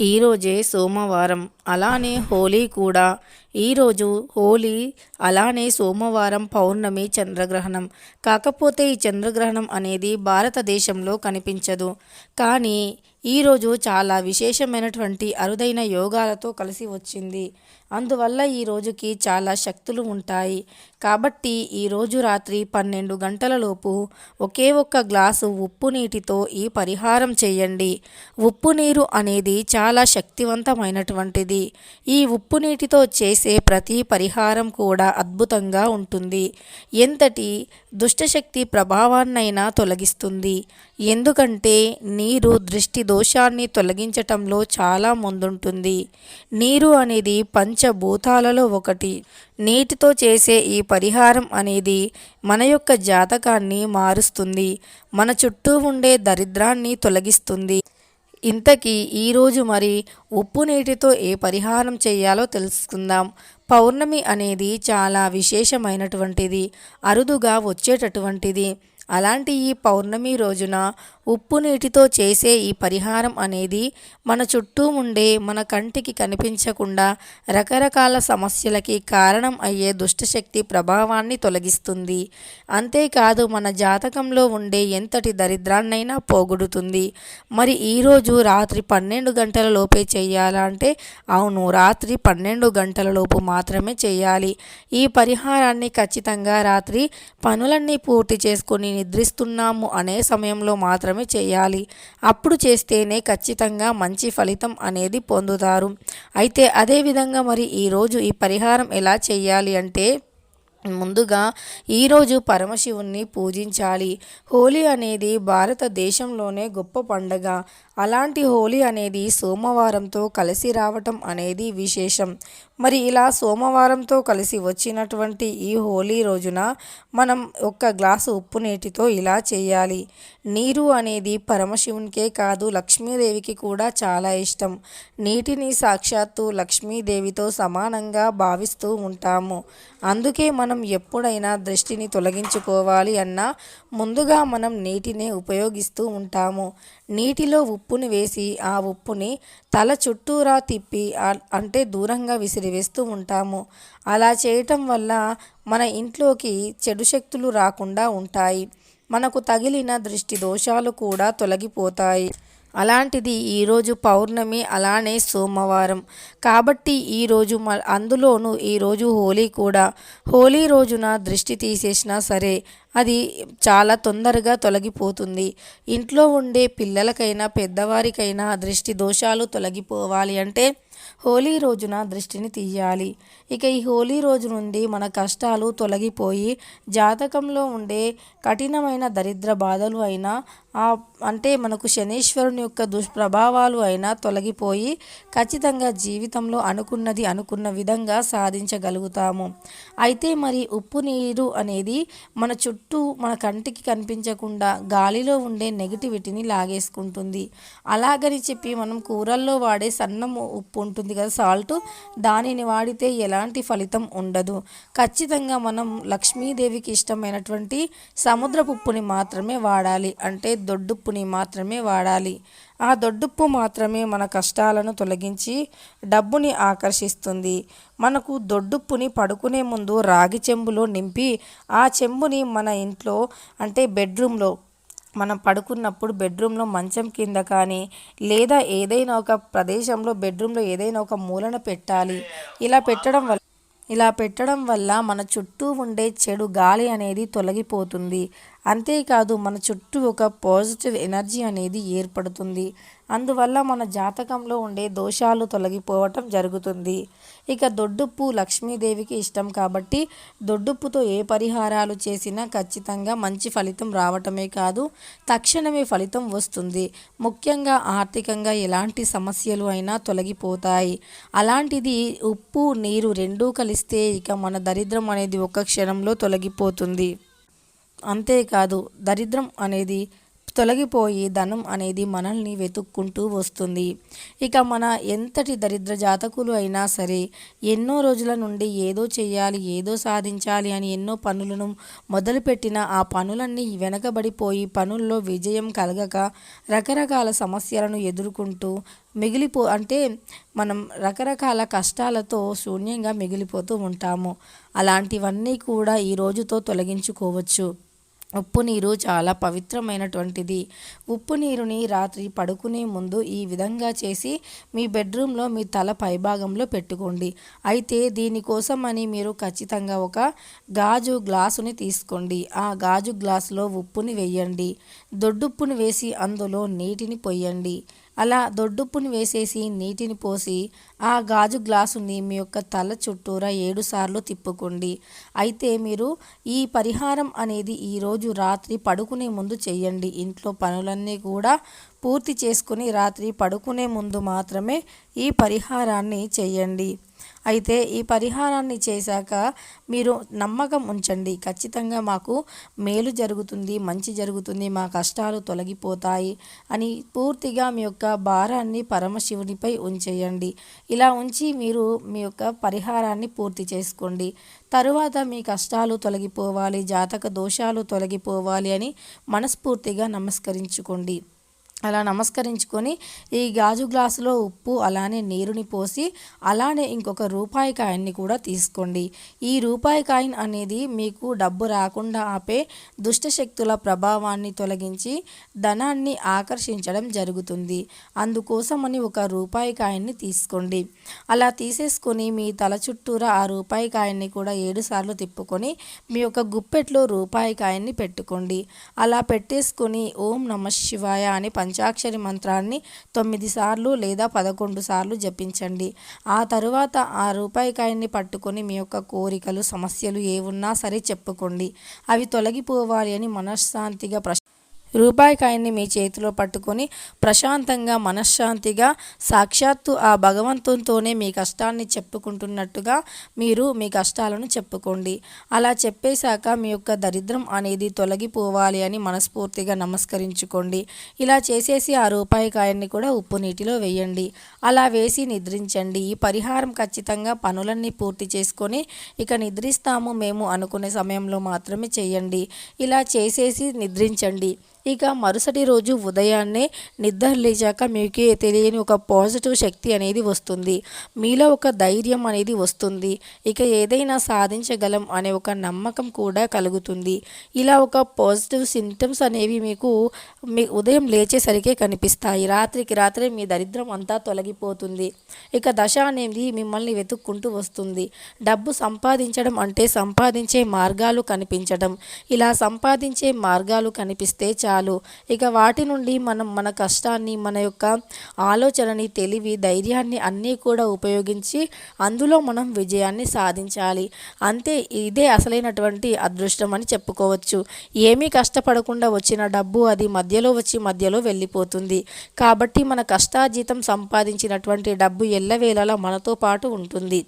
ఈరోజే సోమవారం. అలానే హోలీ కూడా. ఈరోజు హోలీ అలానే సోమవారం పౌర్ణమి చంద్రగ్రహణం. కాకపోతే ఈ చంద్రగ్రహణం అనేది భారతదేశంలో కనిపించదు. కానీ ఈరోజు చాలా విశేషమైనటువంటి అరుదైన యోగాలతో కలిసి వచ్చింది. అందువల్ల ఈ రోజుకి చాలా శక్తులు ఉంటాయి. కాబట్టి ఈరోజు రాత్రి పన్నెండు గంటలలోపు ఒకే ఒక్క గ్లాసు ఉప్పు నీటితో ఈ పరిహారం చేయండి. ఉప్పు నీరు అనేది చాలా శక్తివంతమైనటువంటిది. ఈ ఉప్పు నీటితో చేసే ప్రతి పరిహారం కూడా అద్భుతంగా ఉంటుంది. ఎంతటి దుష్టశక్తి ప్రభావాన్నైనా తొలగిస్తుంది. ఎందుకంటే నీరు దృష్టి దోషాన్ని తొలగించటంలో చాలా ముందుంటుంది. నీరు అనేది పంచభూతాలలో ఒకటి. నీటితో చేసే ఈ పరిహారం అనేది మన యొక్క జాతకాన్ని మారుస్తుంది. మన చుట్టూ ఉండే దరిద్రాన్ని తొలగిస్తుంది. ఇంతకీ ఈరోజు మరి ఉప్పు నీటితో ఏ పరిహారం చేయాలో తెలుసుకుందాం. పౌర్ణమి అనేది చాలా విశేషమైనటువంటిది అరుదుగా వచ్చేటటువంటిది. అలాంటి ఈ పౌర్ణమి రోజున ఉప్పు నీటితో చేసే ఈ పరిహారం అనేది మన చుట్టూ ఉండే మన కంటికి కనిపించకుండా రకరకాల సమస్యలకి కారణం అయ్యే దుష్టశక్తి ప్రభావాన్ని తొలగిస్తుంది. అంతేకాదు మన జాతకంలో ఉండే ఎంతటి దరిద్రాన్నైనా పోగొడుతుంది. మరి ఈరోజు రాత్రి పన్నెండు గంటల లోపే చేయాలంటే అవును రాత్రి పన్నెండు గంటల లోపు మాత్రమే చేయాలి. ఈ పరిహారాన్ని ఖచ్చితంగా రాత్రి పనులన్నీ పూర్తి చేసుకొని నిద్రిస్తున్నాము అనే సమయంలో మాత్రమే చేయాలి. అప్పుడు చేస్తేనే ఖచ్చితంగా మంచి ఫలితం అనేది పొందుతారు. అయితే అదేవిధంగా మరి ఈరోజు ఈ పరిహారం ఎలా చేయాలి అంటే ముందుగా ఈరోజు పరమశివుణ్ణి పూజించాలి. హోలీ అనేది భారతదేశంలోనే గొప్ప పండగ. అలాంటి హోలీ అనేది సోమవారంతో కలిసి రావటం అనేది విశేషం. మరి ఇలా సోమవారంతో కలిసి వచ్చినటువంటి ఈ హోలీ రోజున మనం ఒక్క గ్లాసు ఉప్పు నీటితో ఇలా చేయాలి. నీరు అనేది పరమశివునికే కాదు లక్ష్మీదేవికి కూడా చాలా ఇష్టం. నీటిని సాక్షాత్తు లక్ష్మీదేవితో సమానంగా భావిస్తూ ఉంటాము. అందుకే మనం ఎప్పుడైనా దృష్టిని తొలగించుకోవాలి అన్నా ముందుగా మనం నీటినే ఉపయోగిస్తూ ఉంటాము. నీటిలో ఉప్పుని వేసి ఆ ఉప్పుని తల చుట్టూరా తిప్పి అంటే దూరంగా విసిరివేస్తూ ఉంటాము. అలా చేయటం వల్ల మన ఇంట్లోకి చెడు శక్తులు రాకుండా ఉంటాయి. మనకు తగిలిన దృష్టి దోషాలు కూడా తొలగిపోతాయి. అలాంటిది ఈరోజు పౌర్ణమి అలానే సోమవారం. కాబట్టి ఈరోజు మ అందులోనూ ఈరోజు హోలీ కూడా. హోలీ రోజున దృష్టి తీసేసినా సరే అది చాలా తొందరగా తొలగిపోతుంది. ఇంట్లో ఉండే పిల్లలకైనా పెద్దవారికైనా దృష్టి దోషాలు తొలగిపోవాలి అంటే హోలీ రోజున దృష్టిని తీయాలి. ఇక ఈ హోలీ రోజు నుండి మన కష్టాలు తొలగిపోయి జాతకంలో ఉండే కఠినమైన దరిద్ర బాధలు అయినా అంటే మనకు శనీశ్వరుని యొక్క దుష్ప్రభావాలు అయినా తొలగిపోయి ఖచ్చితంగా జీవితంలో అనుకున్నది అనుకున్న విధంగా సాధించగలుగుతాము. అయితే మరి ఉప్పు నీరు అనేది మన చుట్టూ మన కంటికి కనిపించకుండా గాలిలో ఉండే నెగిటివిటీని లాగేసుకుంటుంది. అలాగని చెప్పి మనం కూరల్లో వాడే సన్నము ఉప్పు ఉంటుంది కదా సాల్ట్. దానిని వాడితే ఎలాంటి ఫలితం ఉండదు. ఖచ్చితంగా మనం లక్ష్మీదేవికి ఇష్టమైనటువంటి సముద్రపుప్పుని మాత్రమే వాడాలి. అంటే దొడ్డుప్పుని మాత్రమే వాడాలి. ఆ దొడ్డుప్పు మాత్రమే మన కష్టాలను తొలగించి డబ్బుని ఆకర్షిస్తుంది. మనకు దొడ్డుప్పుని పడుకునే ముందు రాగి చెంబులో నింపి ఆ చెంబుని మన ఇంట్లో అంటే బెడ్రూమ్లో మనం పడుకున్నప్పుడు బెడ్రూమ్లో మంచం కింద కానీ లేదా ఏదైనా ఒక ప్రదేశంలో బెడ్రూమ్లో ఏదైనా ఒక మూలన పెట్టాలి. ఇలా పెట్టడం వల్ల ఇలా పెట్టడం వల్ల మన చుట్టూ ఉండే చెడు గాలి అనేది తొలగిపోతుంది. అంతేకాదు మన చుట్టూ ఒక పాజిటివ్ ఎనర్జీ అనేది ఏర్పడుతుంది. అందువల్ల మన జాతకంలో ఉండే దోషాలు తొలగిపోవటం జరుగుతుంది. ఇక దొడ్డుప్పు లక్ష్మీదేవికి ఇష్టం కాబట్టి దొడ్డుప్పుతో ఏ పరిహారాలు చేసినా ఖచ్చితంగా మంచి ఫలితం రావటమే కాదు తక్షణమే ఫలితం వస్తుంది. ముఖ్యంగా ఆర్థికంగా ఎలాంటి సమస్యలు అయినా తొలగిపోతాయి. అలాంటిది ఉప్పు నీరు రెండూ కలిస్తే ఇక మన దరిద్రం అనేది ఒక క్షణంలో తొలగిపోతుంది. అంతేకాదు దరిద్రం అనేది తొలగిపోయి ధనం అనేది మనల్ని వెతుక్కుంటూ వస్తుంది. ఇక మన ఎంతటి దరిద్ర జాతకులు అయినా సరే ఎన్నో రోజుల నుండి ఏదో చేయాలి ఏదో సాధించాలి అని ఎన్నో పనులను మొదలుపెట్టిన ఆ పనులన్నీ వెనకబడిపోయి పనుల్లో విజయం కలగక రకరకాల సమస్యలను ఎదుర్కొంటూ మిగిలిపో అంటే మనం రకరకాల కష్టాలతో శూన్యంగా మిగిలిపోతూ ఉంటాము. అలాంటివన్నీ కూడా ఈ రోజుతో తొలగించుకోవచ్చు. ఉప్పు నీరు చాలా పవిత్రమైనటువంటిది. ఉప్పు నీరుని రాత్రి పడుకునే ముందు ఈ విధంగా చేసి మీ బెడ్రూమ్లో మీ తల పైభాగంలో పెట్టుకోండి. అయితే దీనికోసం అని మీరు ఖచ్చితంగా ఒక గాజు గ్లాసుని తీసుకోండి. ఆ గాజు గ్లాసులో ఉప్పుని వేయండి. దొడ్డుప్పుని వేసి అందులో నీటిని పొయ్యండి అలా దొడ్డుప్పుని వేసేసి నీటిని పోసి ఆ గాజు గ్లాసుని మీ యొక్క తల చుట్టూరా ఏడుసార్లు తిప్పుకోండి. అయితే మీరు ఈ పరిహారం అనేది ఈరోజు రాత్రి పడుకునే ముందు చేయండి ఇంట్లో పనులన్నీ కూడా పూర్తి చేసుకుని రాత్రి పడుకునే ముందు మాత్రమే ఈ పరిహారాన్ని చేయండి అయితే ఈ పరిహారాన్ని చేశాక మీరు నమ్మకం ఉంచండి. ఖచ్చితంగా మాకు మేలు జరుగుతుంది మంచి జరుగుతుంది మా కష్టాలు తొలగిపోతాయి అని పూర్తిగా మీ యొక్క భారాన్ని పరమశివునిపై ఉంచేయండి. ఇలా ఉంచి మీరు మీ యొక్క పరిహారాన్ని పూర్తి చేసుకోండి. తరువాత మీ కష్టాలు తొలగిపోవాలి జాతక దోషాలు తొలగిపోవాలి అని మనస్ఫూర్తిగా నమస్కరించుకోండి. అలా నమస్కరించుకొని ఈ గాజు గ్లాసులో ఉప్పు అలానే నీరుని పోసి అలానే ఇంకొక రూపాయి కాయన్ని కూడా తీసుకోండి. ఈ రూపాయి కాయిన్ అనేది మీకు డబ్బు రాకుండా ఆపే దుష్టశక్తుల ప్రభావాన్ని తొలగించి ధనాన్ని ఆకర్షించడం జరుగుతుంది. అందుకోసమని ఒక రూపాయి కాయన్ని తీసుకోండి. అలా తీసేసుకొని మీ తల చుట్టూరా ఆ రూపాయి కాయన్ని కూడా ఏడుసార్లు తిప్పుకొని మీ యొక్క గుప్పెట్లో రూపాయి కాయన్ని పెట్టుకోండి. అలా పెట్టేసుకొని ఓం నమ శివాయ అని పంచ పంచాక్షరి మంత్రాన్ని తొమ్మిది సార్లు లేదా పదకొండు సార్లు జపించండి. ఆ తరువాత ఆ రూపాయికాయన్ని పట్టుకొని మీ యొక్క కోరికలు సమస్యలు ఏవున్నా సరే చెప్పుకోండి. అవి తొలగిపోవాలి అని మనశ్శాంతిగా ప్రశ్న రూపాయి కాయన్ని మీ చేతిలో పట్టుకొని ప్రశాంతంగా మనశ్శాంతిగా సాక్షాత్తు ఆ భగవంతునితోనే మీ కష్టాన్ని చెప్పుకుంటున్నట్టుగా మీరు మీ కష్టాలను చెప్పుకోండి. అలా చెప్పేశాక మీ యొక్క దరిద్రం అనేది తొలగిపోవాలి అని మనస్ఫూర్తిగా నమస్కరించుకోండి. ఇలా చేసేసి ఆ రూపాయికాయన్ని కూడా ఉప్పు నీటిలో వేయండి. అలా వేసి నిద్రించండి. ఈ పరిహారం ఖచ్చితంగా పనులన్నీ పూర్తి చేసుకొని ఇక నిద్రిస్తాము మేము అనుకునే సమయంలో మాత్రమే చేయండి. ఇలా చేసేసి నిద్రించండి. ఇక మరుసటి రోజు ఉదయాన్నే నిద్ర లేచాక మీకు తెలియని ఒక పాజిటివ్ శక్తి అనేది వస్తుంది. మీలో ఒక ధైర్యం అనేది వస్తుంది. ఇక ఏదైనా సాధించగలం అనే ఒక నమ్మకం కూడా కలుగుతుంది. ఇలా ఒక పాజిటివ్ సింటమ్స్ అనేవి మీకు మీ ఉదయం లేచేసరికే కనిపిస్తాయి. రాత్రికి రాత్రే మీ దరిద్రం అంతా తొలగిపోతుంది. ఇక దశ అనేది మిమ్మల్ని వెతుక్కుంటూ వస్తుంది. డబ్బు సంపాదించడం అంటే సంపాదించే మార్గాలు కనిపించడం. ఇలా సంపాదించే మార్గాలు కనిపిస్తే చాలా. చాలు ఇక వాటి నుండి మనం మన కష్టాన్ని మన యొక్క ఆలోచనని తెలివి ధైర్యాన్ని అన్నీ కూడా ఉపయోగించి అందులో మనం విజయాన్ని సాధించాలి. అంతే ఇదే అసలైనటువంటి అదృష్టం అని చెప్పుకోవచ్చు. ఏమీ కష్టపడకుండా వచ్చిన డబ్బు అది మధ్యలో వచ్చి మధ్యలో వెళ్ళిపోతుంది. కాబట్టి మన కష్టాజీతం సంపాదించినటువంటి డబ్బు ఎల్లవేళలా మనతో పాటు ఉంటుంది.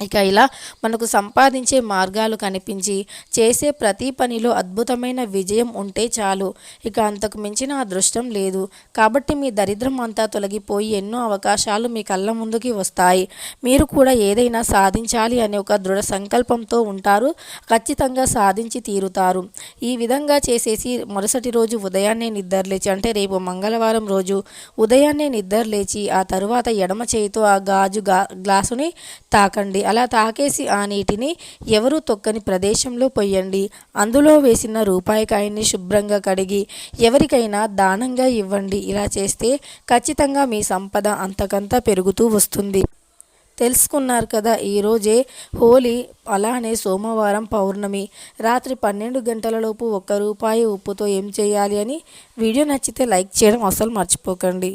ఇక ఇలా మనకు సంపాదించే మార్గాలు కనిపించి చేసే ప్రతి పనిలో అద్భుతమైన విజయం ఉంటే చాలు. ఇక అంతకు మించిన అదృష్టం లేదు. కాబట్టి మీ దరిద్రం అంతా తొలగిపోయి ఎన్నో అవకాశాలు మీ కళ్ళ ముందుకి వస్తాయి. మీరు కూడా ఏదైనా సాధించాలి అనే ఒక దృఢ సంకల్పంతో ఉంటారు. ఖచ్చితంగా సాధించి తీరుతారు. ఈ విధంగా చేసేసి మరుసటి రోజు ఉదయాన్నే నిద్రలేచి అంటే రేపు మంగళవారం రోజు ఉదయాన్నే నిద్రలేచి ఆ తరువాత ఎడమ చేయితో ఆ గాజు గ్లాసుని తాకండి. అలా తాకేసి ఆ నీటిని ఎవరూ తొక్కని ప్రదేశంలో పొయ్యండి. అందులో వేసిన రూపాయికాయని శుభ్రంగా కడిగి ఎవరికైనా దానంగా ఇవ్వండి. ఇలా చేస్తే ఖచ్చితంగా మీ సంపద అంతకంతా పెరుగుతూ వస్తుంది. తెలుసుకున్నారు కదా ఈరోజే హోలీ అలానే సోమవారం పౌర్ణమి. రాత్రి పన్నెండు గంటలలోపు ఒక్క రూపాయి ఉప్పుతో ఏం చేయాలి అని వీడియో నచ్చితే లైక్ చేయడం అసలు మర్చిపోకండి.